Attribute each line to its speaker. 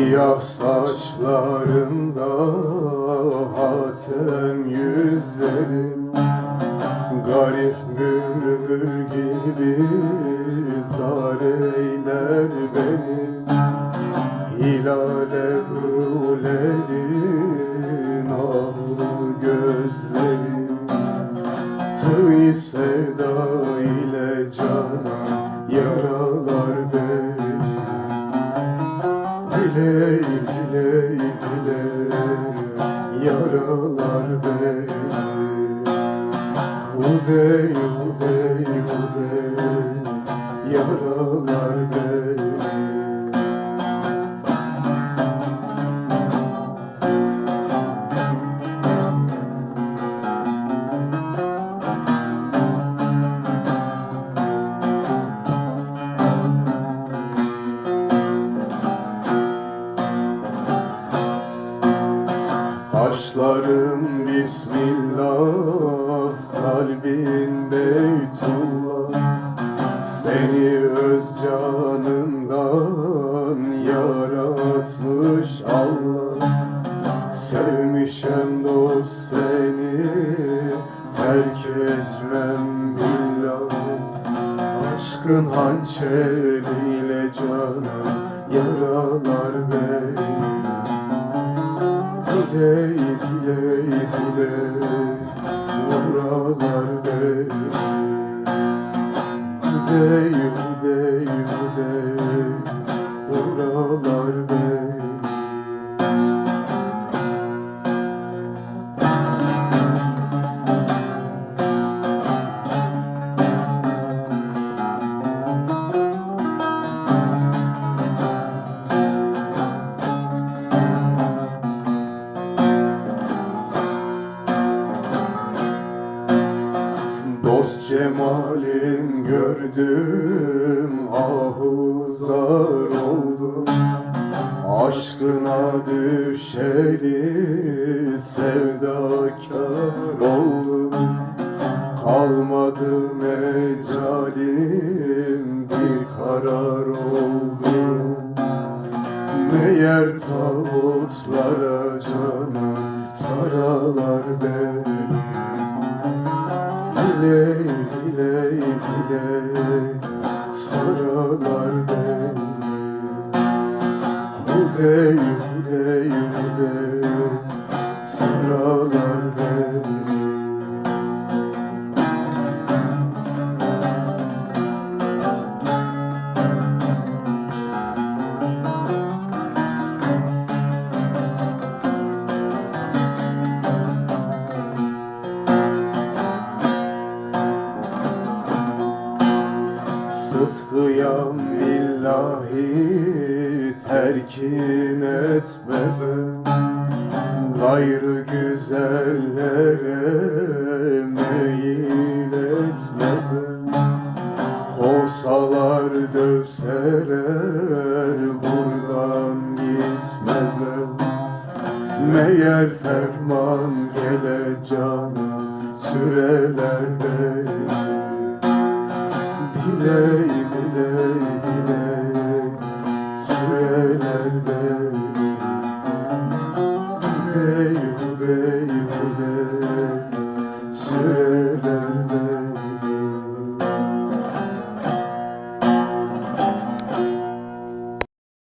Speaker 1: Siyah saçlarında hatem yüzlerin Garip bülbül gibi zar eyler beni. Hilale bölerin ahlı gözlerin Tığ sevda ile cana yaralar beni Dile dile dile yaralar beni. Udey udey udey yaralar Bismillah, kalbin Beytullah. Seni öz canından yaratmış Allah. Sevmişem dost seni, terk etmem billah. Aşkın hançeriyle cana yaralar beni. Dile beni Hüdey hüdey hüdey cemalin gördüm ahuzar oldum. Aşkına düşeli sevdakar oldum. Kalmadı mecalim bir karar oldum. Meğer tavutlara canım saralar beni. Dile dile saralar beni. Hudey hudey hudey saralar beni Sıtkıyam billahi terkin etmezim Gayrı güzellere meyil etmezim Kovsalar dövseler buradan gitmezim Meğer ferman gele canım süreler beni Diley diley diley süreler beni